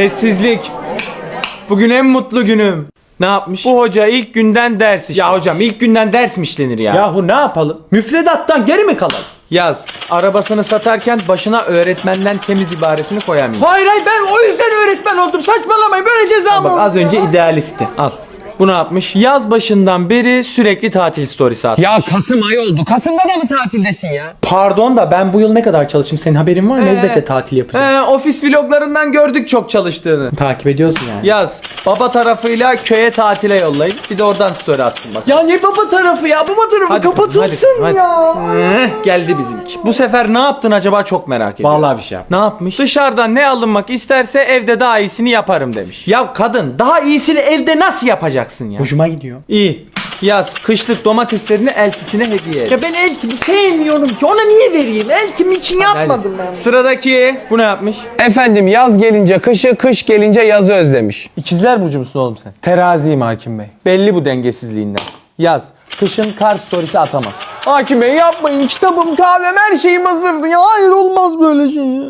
Sessizlik. Bugün en mutlu günüm. Ne yapmış? Bu hoca ilk günden ders işlemiş. Ya hocam ilk günden ders mi işlenir ya? Yahu ne yapalım? Müfredattan geri mi kalalım? Yaz. Arabasını satarken başına öğretmenden temiz ibaresini koyamayın. Hayır hayır ben o yüzden öğretmen oldum. Saçmalamayın böyle ceza mı Bak olur az önce idealisti. Al. Bu ne yapmış? Yaz başından beri sürekli tatil storiesi atmış. Ya Kasım ayı oldu. Kasım'da da mı tatildesin ya? Pardon da ben bu yıl ne kadar çalıştım senin haberin var mı? Ee, Elbette tatil yapacağım. He, ofis vloglarından gördük çok çalıştığını. Takip ediyorsun yani. Yaz. Baba tarafıyla köye tatile yollayın. Bir de oradan story atsın bak. Ya ne baba tarafı ya? Baba tarafı Hadi, kapatılsın hadi, hadi. ya. Eh, geldi bizimki. Bu sefer ne yaptın acaba çok merak ediyorum. Vallahi bir şey yap. Ne yapmış? Dışarıdan ne alınmak isterse evde daha iyisini yaparım demiş. Ya kadın daha iyisini evde nasıl yapacaksın ya? Hoşuma gidiyor. İyi. Yaz. Kışlık domateslerini eltisine hediye et. Ya ben eltimi sevmiyorum ki. Ona niye vereyim? Eltim için yapmadım ben. Sıradaki bu ne yapmış? Efendim yaz gelince kışı, kış gelince yazı özlemiş. İkizler burcu musun oğlum sen? Teraziyim hakim bey. Belli bu dengesizliğinden. Yaz. Kışın kar storiesi atamaz. Hakim Bey yapmayın. Kitabım, kahvem, her şeyim hazırdı ya. Hayır olmaz böyle şey ya.